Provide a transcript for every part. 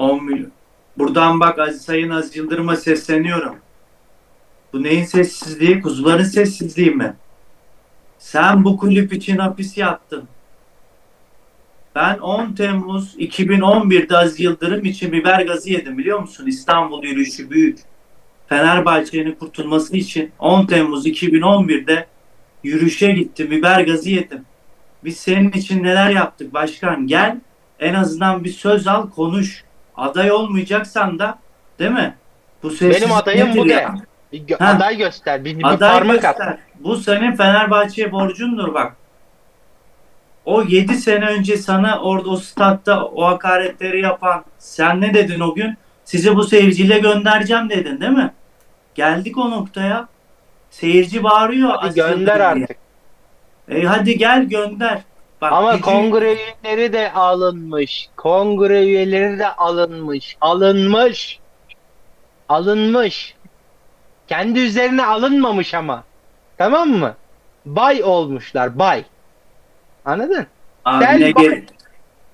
10 milyon. Buradan bak Aziz Sayın Aziz Yıldırım'a sesleniyorum. Bu neyin sessizliği? Kuzuların sessizliği mi? Sen bu kulüp için hapis yattın. Ben 10 Temmuz 2011'de Aziz Yıldırım için biber gazı yedim biliyor musun? İstanbul yürüyüşü büyük. Fenerbahçe'nin kurtulması için 10 Temmuz 2011'de yürüyüşe gittim. Biber gazı yedim. Biz senin için neler yaptık başkan? Gel en azından bir söz al konuş. Aday olmayacaksan da değil mi? Bu Benim adayım bu de. Bir gö- Ha. aday göster. Bir, bir Aday parmak at. göster. Bu senin Fenerbahçe'ye borcundur bak. O 7 sene önce sana orada o statta o hakaretleri yapan sen ne dedin o gün? Sizi bu seyirciyle göndereceğim dedin değil mi? Geldik o noktaya. Seyirci bağırıyor. Hadi gönder artık. E hadi gel gönder. Bak, Ama gücü- kongre üyeleri de alınmış. Kongre üyeleri de alınmış. Alınmış. Alınmış. Kendi üzerine alınmamış ama. Tamam mı? Bay olmuşlar. Bay. Anladın? Abi Gel ne, bak. gere-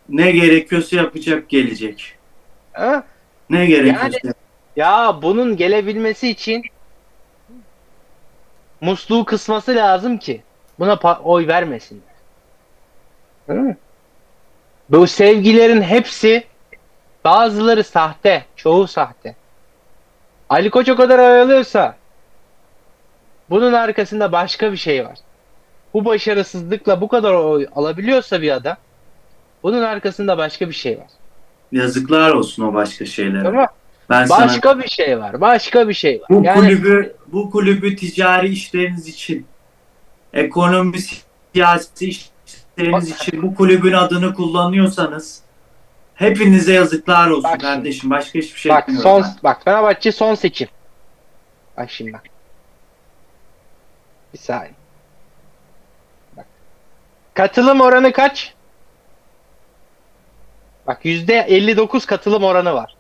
ne gerekiyorsa yapacak gelecek. Ha? Ne gerekiyorsa. Ya bunun gelebilmesi için musluğu kısması lazım ki buna pa- oy vermesinler. Bu sevgilerin hepsi bazıları sahte, çoğu sahte. Ali Koç o kadar oyalıyorsa bunun arkasında başka bir şey var. Bu başarısızlıkla bu kadar oy alabiliyorsa bir adam bunun arkasında başka bir şey var. Yazıklar olsun o başka şeylere. Tamam. Ben sana Başka bir şey var. Başka bir şey var. Bu Yani kulübü bu kulübü ticari işleriniz için, ekonomi siyasi işleriniz Bak- için bu kulübün adını kullanıyorsanız hepinize yazıklar olsun Bak kardeşim. Başka hiçbir şey Bak son ben. bak Fenerbahçe son seçim. Bak şimdi bak. Bir saniye. Bak. Katılım oranı kaç? Bak yüzde 59 katılım oranı var.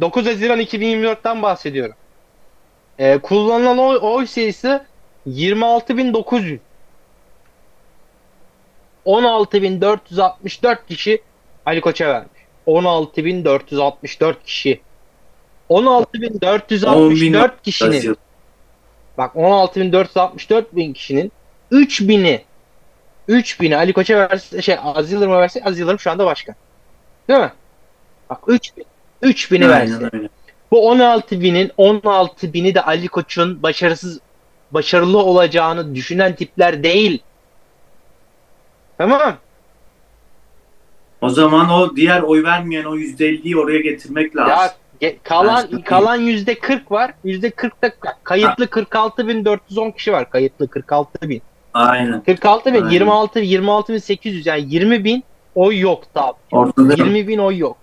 9 Haziran 2024'ten bahsediyorum. Ee, kullanılan oy, oy sayısı 26.900. 16.464 kişi Ali Koç'a vermiş. 16.464 kişi. 16.464 kişinin bak 16.464 bin kişinin 3000'i 3000'i Ali Koç'a verse şey Aziz Yıldırım'a verse Aziz Yıldırım şu anda başkan. Değil mi? Bak 3000 3000'i verse. Aynen. Bu 16 binin 16 bini de Ali Koç'un başarısız başarılı olacağını düşünen tipler değil. Tamam. O zaman o diğer oy vermeyen o %50'yi oraya getirmek lazım. Ya ge- kalan Ben- kalan yüzde 40 var. Yüzde 40'ta kayıtlı 46.410 kişi var. Kayıtlı 46.000. Aynen. 46 bin, Aynen. 26 26 bin 800 yani 20 bin oy yok tabi. Ortada 20 bin oy yok.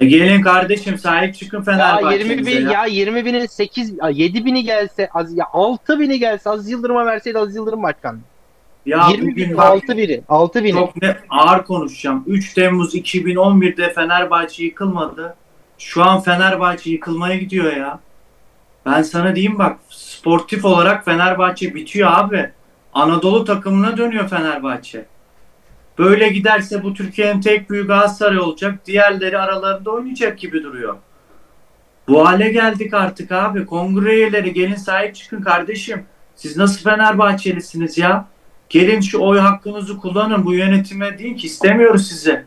E gelin kardeşim sahip çıkın Ya Fenerbahçe'mize 20 bin ya 20 binin 8 ya 7 bini gelse az ya 6 bini gelse Aziz Yıldırım'a verseydi Aziz Yıldırım başkan. Ya 20 bugün bin bak, 6 bini 6 bini. Çok ne ağır konuşacağım. 3 Temmuz 2011'de Fenerbahçe yıkılmadı. Şu an Fenerbahçe yıkılmaya gidiyor ya. Ben sana diyeyim bak sportif olarak Fenerbahçe bitiyor abi. Anadolu takımına dönüyor Fenerbahçe. Böyle giderse bu Türkiye'nin tek büyük Galatasaray olacak. Diğerleri aralarında oynayacak gibi duruyor. Bu hale geldik artık abi. Kongre üyeleri gelin sahip çıkın kardeşim. Siz nasıl Fenerbahçelisiniz ya? Gelin şu oy hakkınızı kullanın. Bu yönetime deyin ki istemiyoruz sizi.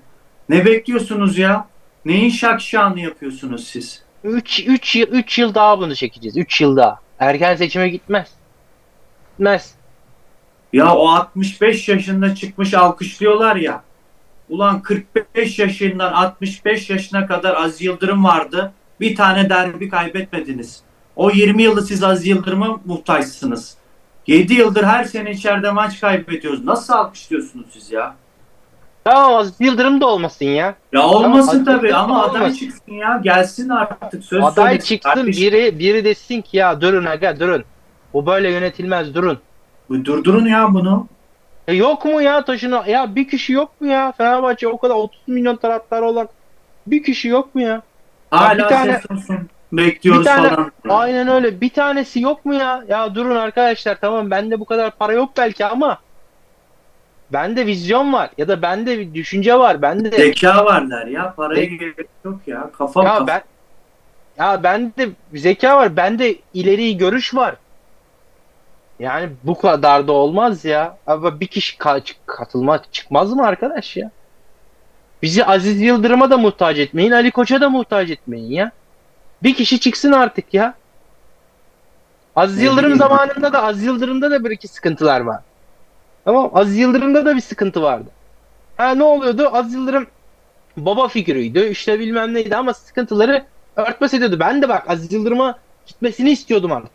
Ne bekliyorsunuz ya? Neyin şakşağını yapıyorsunuz siz? 3 3 yıl 3 yıl daha bunu çekeceğiz. 3 yıl daha. Erken seçime gitmez. Gitmez. Ya o 65 yaşında çıkmış alkışlıyorlar ya. Ulan 45 yaşından 65 yaşına kadar Aziz Yıldırım vardı. Bir tane derbi kaybetmediniz. O 20 yılı siz Aziz Yıldırım'a muhtaçsınız. 7 yıldır her sene içeride maç kaybediyoruz. Nasıl alkışlıyorsunuz siz ya? Tamam Aziz Yıldırım da olmasın ya. Ya olmasın Tamam, tabii ama aday olmasın. çıksın ya. Gelsin artık söz Aday söylesin çıksın kardeşim. biri biri desin ki ya durun aga durun. Bu böyle yönetilmez durun. Bu Durdurun ya bunu. E yok mu ya taşına? Ya bir kişi yok mu ya? Fenerbahçe o kadar 30 milyon taraftarı olan bir kişi yok mu ya? Hala bir tane- ses olsun. Bekliyoruz bir tane- falan. Aynen öyle. Bir tanesi yok mu ya? Ya durun arkadaşlar tamam bende bu kadar para yok belki ama bende vizyon var ya da bende bir düşünce var. Bende Zeka var der ya. Paraya Zek- gerek yok ya. Kafa ya kafa. ben ya bende zeka var. Bende ileri görüş var. Yani bu kadar da olmaz ya. Ama bir kişi ka- katılmak çıkmaz mı arkadaş ya? Bizi Aziz Yıldırım'a da muhtaç etmeyin, Ali Koç'a da muhtaç etmeyin ya. Bir kişi çıksın artık ya. Aziz Yıldırım zamanında da Aziz Yıldırım'da da bir iki sıkıntılar var. Tamam Aziz Yıldırım'da da bir sıkıntı vardı. Ha ne oluyordu? Aziz Yıldırım baba figürüydü. işte bilmem neydi ama sıkıntıları örtbas ediyordu. Ben de bak Aziz Yıldırım'a gitmesini istiyordum artık.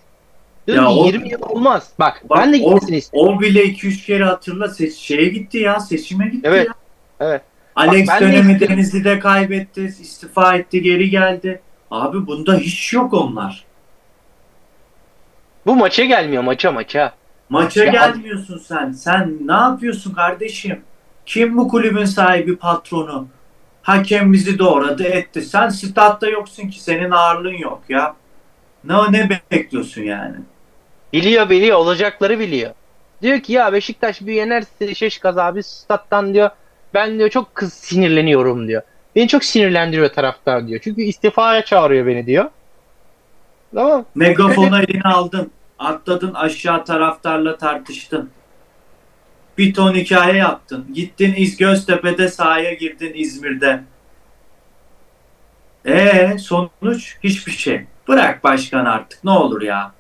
Dedim Ya ki o- 20 yıl olmaz. Bak, Bak, ben de o, gitmesini istiyorum. o bile 2-3 kere hatırla seç, şeye gitti ya seçime gitti Evet, ya. evet. Alex Bak, de dönemi istiyorum. Denizli'de kaybetti, istifa etti, geri geldi. Abi bunda hiç yok onlar. Bu maça gelmiyor maça maça. Maça Ya- gelmiyorsun sen. Sen ne yapıyorsun kardeşim? Kim bu kulübün sahibi, patronu? Hakem bizi doğradı, etti. Sen statta yoksun ki senin ağırlığın yok ya. Ne ne bekliyorsun yani? Biliyor biliyor olacakları biliyor. Diyor ki ya Beşiktaş bir yenerse Şeşkaz abi stat'tan diyor ben diyor çok kız sinirleniyorum diyor. Beni çok sinirlendiriyor taraftar diyor. Çünkü istifaya çağırıyor beni diyor. Tamam. Megafonu eline aldın. Atladın aşağı taraftarla tartıştın. Bir ton hikaye yaptın. Gittin İz Göztepe'de sahaya girdin İzmir'de. Ee sonuç hiçbir şey. Bırak başkan artık ne olur ya.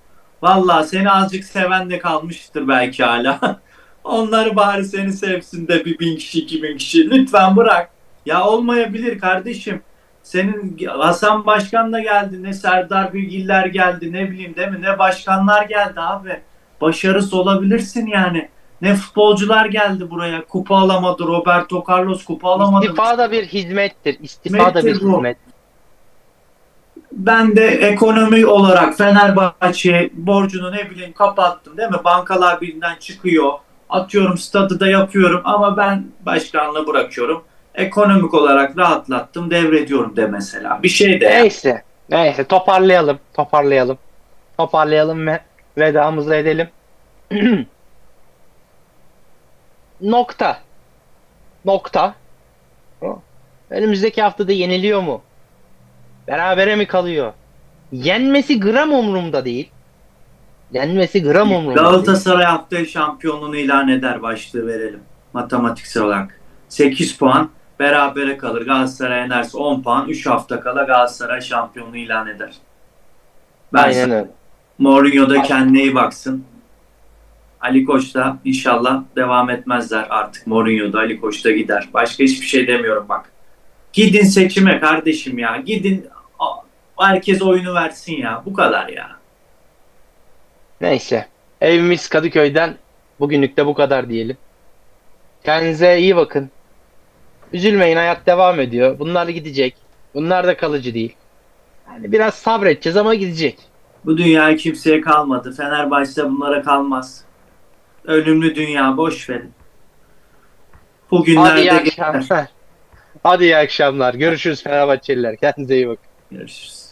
Vallahi seni azıcık seven de kalmıştır belki hala. Onları bari seni sevsin de bir bin kişi iki bin kişi. Lütfen bırak. Ya olmayabilir kardeşim. Senin Hasan Başkan da geldi. Ne Serdar Bilgiller geldi. Ne bileyim değil mi? Ne başkanlar geldi abi. Başarısı olabilirsin yani. Ne futbolcular geldi buraya. Kupa alamadı. Roberto Carlos kupa alamadı. İstifa da bir hizmettir. İstifa da bir bu. hizmet. Ben de ekonomi olarak Fenerbahçe borcunu ne bileyim kapattım değil mi? Bankalar birinden çıkıyor. Atıyorum stadı da yapıyorum ama ben başkanlığı bırakıyorum. Ekonomik olarak rahatlattım devrediyorum de mesela. Bir şey de. Neyse. Neyse toparlayalım. Toparlayalım. Toparlayalım ve vedamızı edelim. Nokta. Nokta. Önümüzdeki haftada yeniliyor mu? Berabere mi kalıyor? Yenmesi gram umurumda değil. Yenmesi gram umurumda değil. Galatasaray haftaya şampiyonluğunu ilan eder başlığı verelim. Matematiksel olarak. 8 puan berabere kalır. Galatasaray yenerse 10 puan. 3 hafta kala Galatasaray şampiyonluğu ilan eder. Ben Aynen öyle. Mourinho da kendine iyi baksın. Ali Koç da inşallah devam etmezler artık. Mourinho da Ali Koç da gider. Başka hiçbir şey demiyorum bak. Gidin seçime kardeşim ya. Gidin herkes oyunu versin ya. Bu kadar ya. Neyse. Evimiz Kadıköy'den bugünlük de bu kadar diyelim. Kendinize iyi bakın. Üzülmeyin hayat devam ediyor. Bunlar gidecek. Bunlar da kalıcı değil. Yani biraz sabredeceğiz ama gidecek. Bu dünya kimseye kalmadı. Fenerbahçe bunlara kalmaz. Ölümlü dünya boş verin. Hadi Bugünlerde iyi geçer. akşamlar. Hadi iyi akşamlar. Görüşürüz Fenerbahçeliler. Kendinize iyi bakın. Görüşürüz.